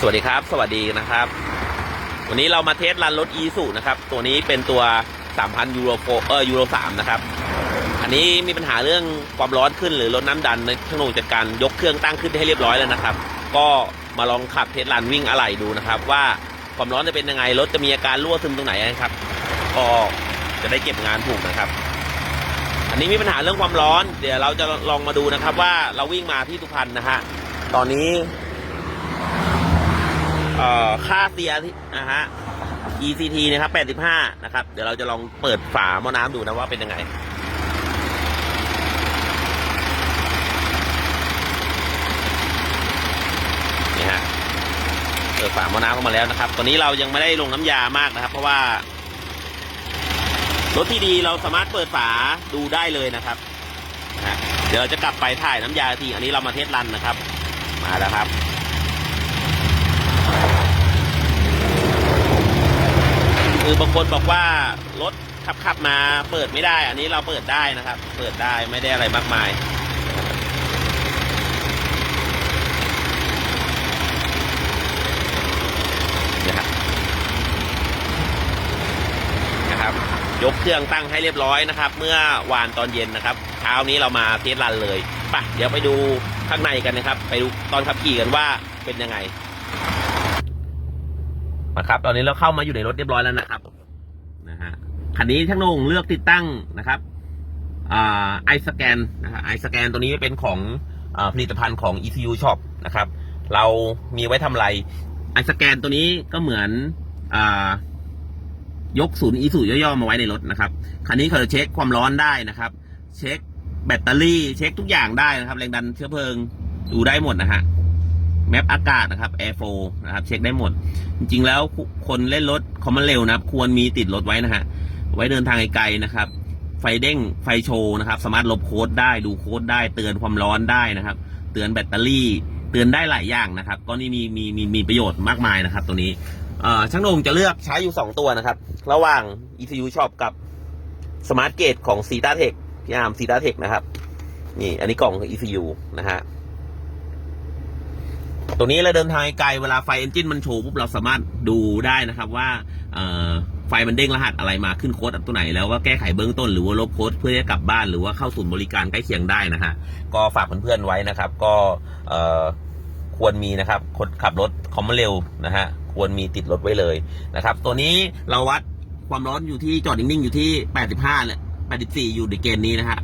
สวัสดีครับ สวัสดีนะครับ วันนี้เรามาเทสรันรถอีสุนะครับ ตัวนี้เป็นตัว 3,000 ยูโรโฟเออยูโร3นะครับ อันนี้มีปัญหาเรื่องความร้อนขึ้นหรือลดน้ำดันในช่างหนูจัดการยกเครื่องตั้งขึ้นให้เรียบร้อยแล้วนะครับ ก็มาลองขับเทสรันวิ่งอะไหล่ดูนะครับ ว่าความร้อนจะเป็นยังไง รถจะมีอาการรั่วซึมตรงไหนนะครับ ก็จะได้เก็บงานถูกนะครับอันนี้มีปัญหาเรื่องความร้อน เดี๋ยวเราจะลองมาดูนะครับ ว่าเราวิ่งมาที่สุพรรณนะฮะ ตอนนี้ เอ่อค่าเสียที่นะฮะ ECT นะครับ 85 นะครับ เดี๋ยวเราจะลองเปิดฝาหม้อน้ำดูนะว่าเป็นยังไง นี่ฮะ เปิดฝาหม้อน้ำออกมาแล้วนะครับ ตอนนี้เรายังไม่ได้ลงน้ำยามากนะครับ เพราะว่า รถที่ดีเราสามารถเปิดฝาดูได้เลยนะครับนะเดี๋ยวเราจะกลับไปถ่ายน้ำยาที อันนี้เรามาเทสรันนะครับ มาแล้วครับ คือบางคนบอกว่ารถขับขับมาเปิดไม่ได้ อันนี้เราเปิดได้นะครับ เปิดได้ไม่ได้อะไรมากมายนะครับนะครับ ยกเครื่องตั้งให้เรียบร้อยนะครับ เมื่อวานตอนเย็นนะครับเช้านี้เรามาเทสรันเลยปะเดี๋ยวไปดูข้างในกันนะครับ ไปดูตอนขับขี่กันว่าเป็นยังไง นะครับ ตอนนี้เราเข้ามาอยู่ในรถเรียบร้อยแล้วนะครับนะฮะคันนี้ช่างโหนงเลือกติดตั้งนะครับไอสแกนนะฮะไอสแกนตัวนี้เป็นของอผลิตภัณฑ์ของ ECU Shop นะครับ เรามีไว้ทำอะไรไอสแกนตัวนี้ก็เหมือนอายกศูนย์อีสูย่อๆมาไว้ในรถนะครับ คันนี้เขาจะเช็คความร้อนได้นะครับ เช็คแบตเตอรี่ เช็คทุกอย่างได้นะครับ แรงดันเชื้อเพลิงดูได้หมดนะฮะ แมปอากาศนะครับ Air 4นะครับ เช็คได้หมด จริงๆแล้วคนเล่นรถคอมมอนเร็วนะครับ ควรมีติดรถไว้นะฮะ ไว้เดินทางไกลๆนะครับ ไฟเด้งไฟโชว์นะครับ สามารถลบโค้ดได้ดูโค้ดได้ เตือนความร้อนได้นะครับ เตือนแบตเตอรี่ เตือนได้หลายอย่างนะครับ ก็นี่มีมีมีมีประโยชน์มากมายนะครับ ตัวนี้ช่างนงจะเลือกใช้อยู่ 2 ตัวนะครับ ระหว่าง ECU Shop กับ Smart Gate ของ c ีตาเทคพี่อาร์ม c ีตาเทคนะครับ นี่ อันนี้กล่อง ECU นะฮะ ตรงนี้เราเดินทางไกลเวลาไฟเอนจินมันโชว์ปุ๊บเราสามารถดูได้นะครับว่าไฟมันเด้งรหัสอะไรมาขึ้นโค้ดตัวไหน แล้วว่าแก้ไขเบื้องต้นหรือว่าลบโค้ดเพื่อจะกลับบ้านหรือว่าเข้าศูนย์บริการใกล้เคียงได้นะฮะก็ฝากเพื่อนๆไว้นะครับ ก็ควรมีนะครับคนขับรถคอมมเร็วนะฮะควรมีติดรถไว้เลยนะครับ ตัวนี้เราวัดความร้อนอยู่ที่จอดนิ่งๆอยู่ที่ 85เนี่ย84 อยู่ในเกณฑ์นี้นะฮะ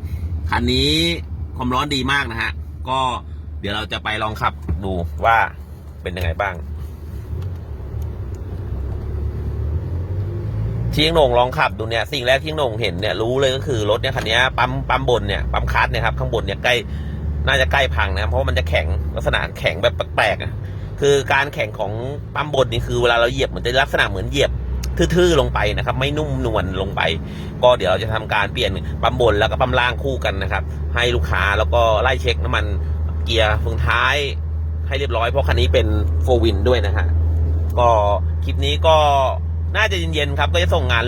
คันนี้ความร้อนดีมากนะฮะก็ ดี๋ยวเราจะไปลองขับดูว่าเป็นยังไงบ้างที่ยังหนงลองขับดูเนี่ยสิ่งแรกที่งหนงเห็นเนี่ยรู้เลยก็คือรถเนี่ยคันนี้ปั๊มปั๊มบนเนี่ยปั๊มคัสเนี่ยครับข้างบนเนี่ยใกล้น่าจะใกล้พังนะครับเพราะามันจะแข็งลักษณะแข็งแบบแปลกๆอะคือการแข็งของปั๊มบนนี่คือเวลาเราเหยียบมันจะลักษณะเหมือนเหยียบทื่อๆลงไปนะครับ ไม่นุ่มนวลลงไป ก็เดี๋ยวเราจะทำการเปลี่ยนปั๊มบนแล้วก็ปั๊มล่างคู่กันนะครับ ให้ลูกค้าแล้วก็ไล่เช็คน้ำมัน เกียร์เฟืองท้ายให้เรียบร้อยเพราะคันนี้เป็นโฟวินด้วยนะฮะก็คลิปนี้ก็น่าจะเย็นๆครับก็จะส่งงาน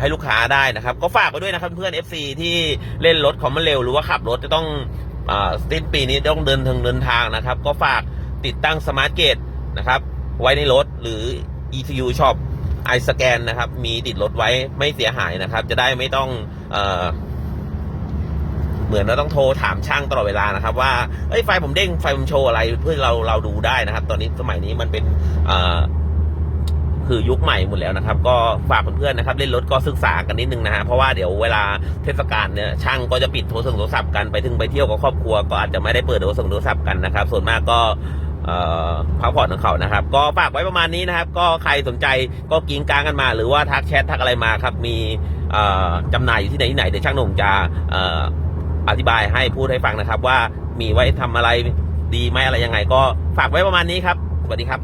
ให้ลูกค้าได้นะครับ ก็ฝากไปด้วยนะครับเพื่อน FC ที่เล่นรถคอมมอนเร็วหรือว่าขับรถจะต้องอสิ้นปีนี้ต้องเดินทางเดินทางนะครับ ก็ฝากติดตั้งสมาร์ทเกตนะครับไว้ในรถหรือ ECU Shop i scan นะครับ มีติดรถไว้ไม่เสียหายนะครับ จะได้ไม่ต้องอ เหมือนเราต้องโทรถามช่างตลอดเวลานะครับ ว่าเอ้ยไฟผมเด้งไฟผมโชว์อะไรเพื่อเราเราดูได้นะครับ ตอนนี้สมัยนี้มันเป็นคือยุคใหม่หมดแล้วนะครับ ก็ฝากเพื่อนๆนะครับ เล่นรถก็ศึกษากันนิดนึงนะฮะเพราะว่าเดี๋ยวเวลาเทศกาลเนี่ยช่างก็จะปิดโทรศัพท์โทรศัพท์กันไปถึงไปเที่ยวกับครอบครัวก็อาจจะไม่ได้เปิดโทรศัพท์โทรศัพท์กันนะครับ ส่วนมากก็พักผ่อนของเขานะครับ ก็ฝากไว้ประมาณนี้นะครับ ก็ใครสนใจก็กิ้งกลางกันมา หรือว่าทักแชททักอะไรมาครับ มีจำหน่ายอยู่ที่ไหนที่ไหนเดี๋ยวช่างหนุ่มจะ อธิบายให้พูดให้ฟังนะครับ ว่ามีไว้ทำอะไรดีไหมอะไรยังไง ก็ฝากไว้ประมาณนี้ครับสวัสดีครับ